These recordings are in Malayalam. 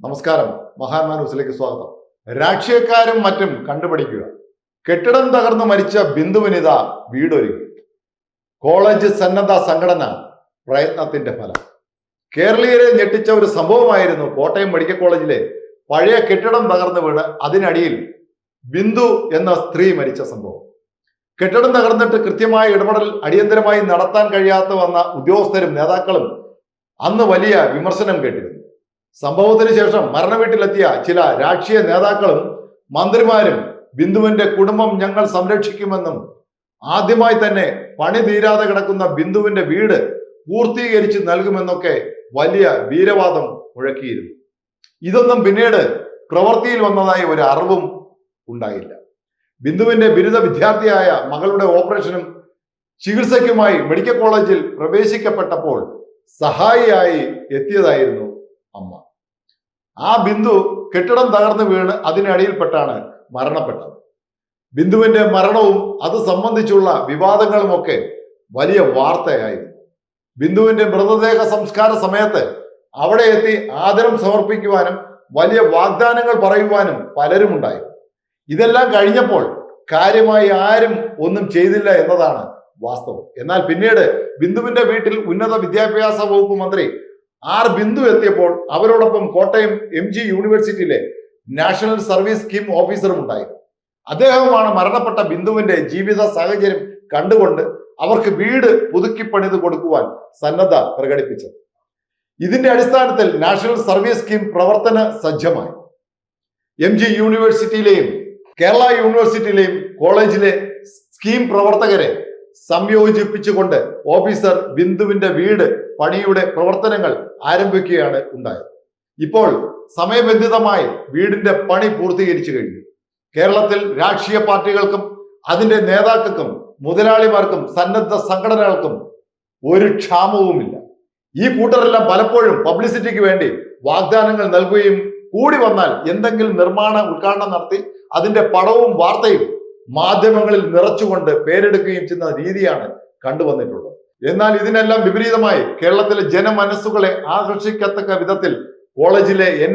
നമസ്കാരം. മഹാത്മാ ന്യൂസിലേക്ക് സ്വാഗതം. രാഷ്ട്രീയക്കാരും മറ്റും കണ്ടുപിടിക്കുക. കെട്ടിടം തകർന്ന് മരിച്ച ബിന്ദുവിനിത വീടൊരുങ്ങി കോളേജ് സന്നദ്ധ സംഘടന പ്രയത്നത്തിന്റെ ഫലം. കേരളീയരെ ഞെട്ടിച്ച ഒരു സംഭവമായിരുന്നു കോട്ടയം മെഡിക്കൽ കോളേജിലെ പഴയ കെട്ടിടം തകർന്ന് വീട് അതിനടിയിൽ ബിന്ദു എന്ന സ്ത്രീ മരിച്ച സംഭവം. കെട്ടിടം തകർന്നിട്ട് കൃത്യമായ ഇടപെടൽ അടിയന്തരമായി നടത്താൻ കഴിയാത്ത വന്ന ഉദ്യോഗസ്ഥരും നേതാക്കളും അന്ന് വലിയ വിമർശനം കേട്ടിരുന്നു. സംഭവത്തിന് ശേഷം മരണവീട്ടിലെത്തിയ ചില രാഷ്ട്രീയ നേതാക്കളും മന്ത്രിമാരും ബിന്ദുവിന്റെ കുടുംബം ഞങ്ങൾ സംരക്ഷിക്കുമെന്നും ആദ്യമായി തന്നെ പണി തീരാതെ കിടക്കുന്ന ബിന്ദുവിന്റെ വീട് പൂർത്തീകരിച്ച് നൽകുമെന്നൊക്കെ വലിയ വീരവാദം മുഴക്കിയിരുന്നു. ഇതൊന്നും പിന്നീട് പ്രവൃത്തിയിൽ വന്നതായി ഒരു അറിവും ഉണ്ടായില്ല. ബിന്ദുവിന്റെ ബിരുദ വിദ്യാർത്ഥിയായ മകളുടെ ഓപ്പറേഷനും ചികിത്സയ്ക്കുമായി മെഡിക്കൽ കോളേജിൽ പ്രവേശിക്കപ്പെട്ടപ്പോൾ സഹായിയായി എത്തിയതായിരുന്നു അമ്മ. ആ ബിന്ദു കെട്ടിടം തകർന്നു വീണ് അതിനടിയിൽപ്പെട്ടാണ് മരണപ്പെട്ടത്. ബിന്ദുവിന്റെ മരണവും അത് സംബന്ധിച്ചുള്ള വിവാദങ്ങളുമൊക്കെ വലിയ വാർത്തയായിരുന്നു. ബിന്ദുവിന്റെ മൃതദേഹ സംസ്കാര സമയത്ത് അവിടെ എത്തി ആദരം സമർപ്പിക്കുവാനും വലിയ വാഗ്ദാനങ്ങൾ പറയുവാനും പലരും ഉണ്ടായി ഇതെല്ലാം കഴിഞ്ഞപ്പോൾ കാര്യമായി ആരും ഒന്നും ചെയ്തില്ല എന്നതാണ് വാസ്തവം. എന്നാൽ പിന്നീട് ബിന്ദുവിന്റെ വീട്ടിൽ ഉന്നത വിദ്യാഭ്യാസ വകുപ്പ് മന്ത്രി ആർ ബിന്ദു എത്തിയപ്പോൾ അവരോടൊപ്പം കോട്ടയം എം ജി യൂണിവേഴ്സിറ്റിയിലെ നാഷണൽ സർവീസ് സ്കീം ഓഫീസറും ഉണ്ടായിരുന്നു. അദ്ദേഹവുമാണ് മരണപ്പെട്ട ബിന്ദുവിന്റെ ജീവിത സാഹചര്യം കണ്ടുകൊണ്ട് അവർക്ക് വീട് പുതുക്കിപ്പണിത് കൊടുക്കുവാൻ സന്നദ്ധ പ്രകടിപ്പിച്ചത്. ഇതിന്റെ അടിസ്ഥാനത്തിൽ നാഷണൽ സർവീസ് സ്കീം പ്രവർത്തന സജ്ജമായി. എം ജി യൂണിവേഴ്സിറ്റിയിലെയും കേരള യൂണിവേഴ്സിറ്റിയിലെയും കോളേജിലെ സ്കീം പ്രവർത്തകരെ സംയോജിപ്പിച്ചുകൊണ്ട് ഓഫീസർ ബിന്ദുവിന്റെ വീട് പണിയുടെ പ്രവർത്തനങ്ങൾ ആരംഭിക്കുകയാണ് ഉണ്ടായത്. ഇപ്പോൾ സമയബന്ധിതമായി വീടിന്റെ പണി പൂർത്തീകരിച്ചു കഴിഞ്ഞു. കേരളത്തിൽ രാഷ്ട്രീയ പാർട്ടികൾക്കും അതിന്റെ നേതാക്കൾക്കും മുതലാളിമാർക്കും സന്നദ്ധ സംഘടനകൾക്കും ഒരു ക്ഷാമവുമില്ല. ഈ കൂട്ടരെല്ലാം പലപ്പോഴും പബ്ലിസിറ്റിക്ക് വേണ്ടി വാഗ്ദാനങ്ങൾ നൽകുകയും കൂടി വന്നാൽ എന്തെങ്കിലും നിർമ്മാണ ഉദ്ഘാടനം നടത്തി അതിന്റെ പടവും വാർത്തയും മാധ്യമങ്ങളിൽ നിറച്ചുകൊണ്ട് പേരെടുക്കുകയും ചെയ്യുന്ന രീതിയാണ് കണ്ടുവന്നിട്ടുള്ളത്. എന്നാൽ ഇതിനെല്ലാം വിപരീതമായി കേരളത്തിലെ ജനമനസ്സുകളെ ആകർഷിക്കത്തക്ക വിധത്തിൽ കോളേജിലെ എൻ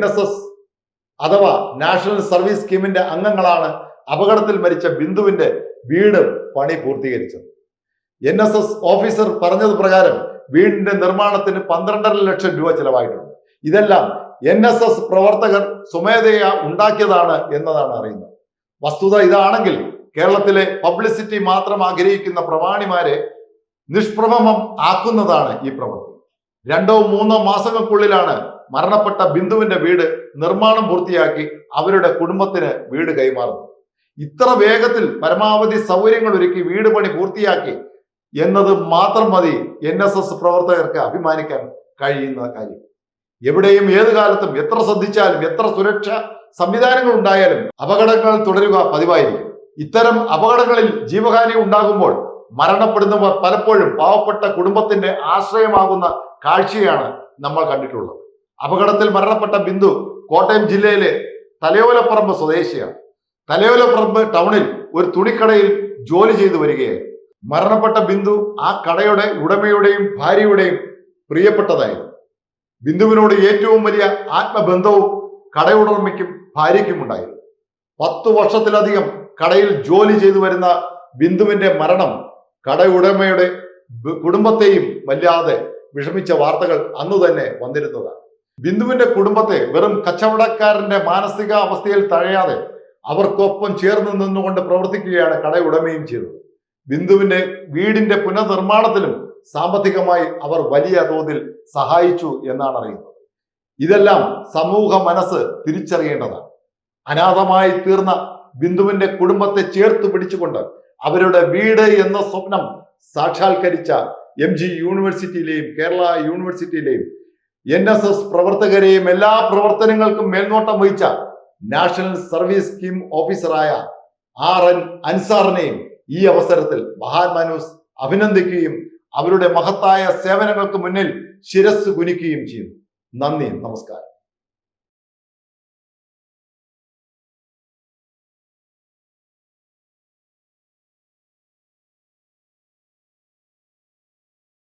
അഥവാ നാഷണൽ സർവീസ് സ്കീമിന്റെ അംഗങ്ങളാണ് അപകടത്തിൽ മരിച്ച ബിന്ദുവിന്റെ വീട് പണി പൂർത്തീകരിച്ചത്. എൻ എസ് എസ് ഓഫീസർ പറഞ്ഞത് പ്രകാരം വീടിന്റെ നിർമ്മാണത്തിന് പന്ത്രണ്ടര ലക്ഷം രൂപ ചെലവായിട്ടുണ്ട്. ഇതെല്ലാം എൻ എസ് എസ് പ്രവർത്തകർ സ്വമേധയാ ഉണ്ടാക്കിയതാണ് എന്നതാണ് അറിയുന്നത്. വസ്തുത ഇതാണെങ്കിൽ കേരളത്തിലെ പബ്ലിസിറ്റി മാത്രം ആഗ്രഹിക്കുന്ന പ്രമാണിമാരെ നിഷ്പ്രഭമം ആക്കുന്നതാണ് ഈ പ്രവൃത്തി. രണ്ടോ മൂന്നോ മാസങ്ങൾക്കുള്ളിലാണ് മരണപ്പെട്ട ബിന്ദുവിന്റെ വീട് നിർമ്മാണം പൂർത്തിയാക്കി അവരുടെ കുടുംബത്തിന് വീട് കൈമാറുന്നത്. ഇത്ര വേഗത്തിൽ പരമാവധി സൗകര്യങ്ങൾ ഒരുക്കി വീട് പണി പൂർത്തിയാക്കി എന്നത് മാത്രം മതി എൻ എസ് എസ് പ്രവർത്തകർക്ക് അഭിമാനിക്കാൻ കഴിയുന്ന കാര്യം. എവിടെയും ഏത് കാലത്തും എത്ര ശ്രദ്ധിച്ചാലും എത്ര സുരക്ഷാ സംവിധാനങ്ങൾ ഉണ്ടായാലും അപകടങ്ങൾ തുടരുക പതിവായിരിക്കും. ഇത്തരം അപകടങ്ങളിൽ ജീവഹാനി ഉണ്ടാകുമ്പോൾ മരണപ്പെടുന്നവർ പലപ്പോഴും പാവപ്പെട്ട കുടുംബത്തിന്റെ ആശ്രയമാകുന്ന കാഴ്ചയാണ് നമ്മൾ കണ്ടിട്ടുള്ളത്. അപകടത്തിൽ മരണപ്പെട്ട ബിന്ദു കോട്ടയം ജില്ലയിലെ തലയോലപ്പറമ്പ് സ്വദേശിയാണ്. തലയോലപ്പറമ്പ് ടൗണിൽ ഒരു തുണിക്കടയിൽ ജോലി ചെയ്തു വരികയായിരുന്നു മരണപ്പെട്ട ബിന്ദു ആ കടയുടെ ഉടമയുടെയും ഭാര്യയുടെയും പ്രിയപ്പെട്ടതായിരുന്നു. ബിന്ദുവിനോട് ഏറ്റവും വലിയ ആത്മബന്ധവും കടയുടമയ്ക്കും ഭാര്യയ്ക്കും ഉണ്ടായിരുന്നു പത്തു വർഷത്തിലധികം കടയിൽ ജോലി ചെയ്തു വരുന്ന ബിന്ദുവിന്റെ മരണം കടയുടമയുടെ കുടുംബത്തെയും വല്ലാതെ വിഷമിച്ച വാർത്തകൾ അന്ന് തന്നെ വന്നിരുന്നതാണ്. ബിന്ദുവിന്റെ കുടുംബത്തെ വെറും കച്ചവടക്കാരന്റെ മാനസിക അവസ്ഥയിൽ തഴയാതെ അവർക്കൊപ്പം ചേർന്ന് നിന്നുകൊണ്ട് പ്രവർത്തിക്കുകയാണ് കടയുടമയും ചെയ്തത്. ബിന്ദുവിന്റെ വീടിന്റെ പുനർനിർമ്മാണത്തിലും സാമ്പത്തികമായി അവർ വലിയ തോതിൽ സഹായിച്ചു എന്നാണ് അറിയുന്നത്. ഇതെല്ലാം സമൂഹ മനസ്സ് തിരിച്ചറിയേണ്ടതാണ്. അനാഥമായി തീർന്ന ബിന്ദുവിന്റെ കുടുംബത്തെ ചേർത്ത് പിടിച്ചുകൊണ്ട് അവരുടെ വീട് എന്ന സ്വപ്നം സാക്ഷാത്കരിച്ച എം ജി യൂണിവേഴ്സിറ്റിയിലെയും കേരള യൂണിവേഴ്സിറ്റിയിലെയും എൻ എസ് എസ് പ്രവർത്തകരെയും എല്ലാ പ്രവർത്തനങ്ങൾക്കും മേൽനോട്ടം വഹിച്ച നാഷണൽ സർവീസ് സ്കീം ഓഫീസറായ ആർ എൻ അൻസാറിനെയും ഈ അവസരത്തിൽ മഹാൻ ന്യൂസ് അഭിനന്ദിക്കുകയും അവരുടെ മഹത്തായ സേവനങ്ങൾക്ക് മുന്നിൽ ശിരസ് കുനിക്കുകയും ചെയ്യുന്നു. നന്ദി നമസ്കാരം.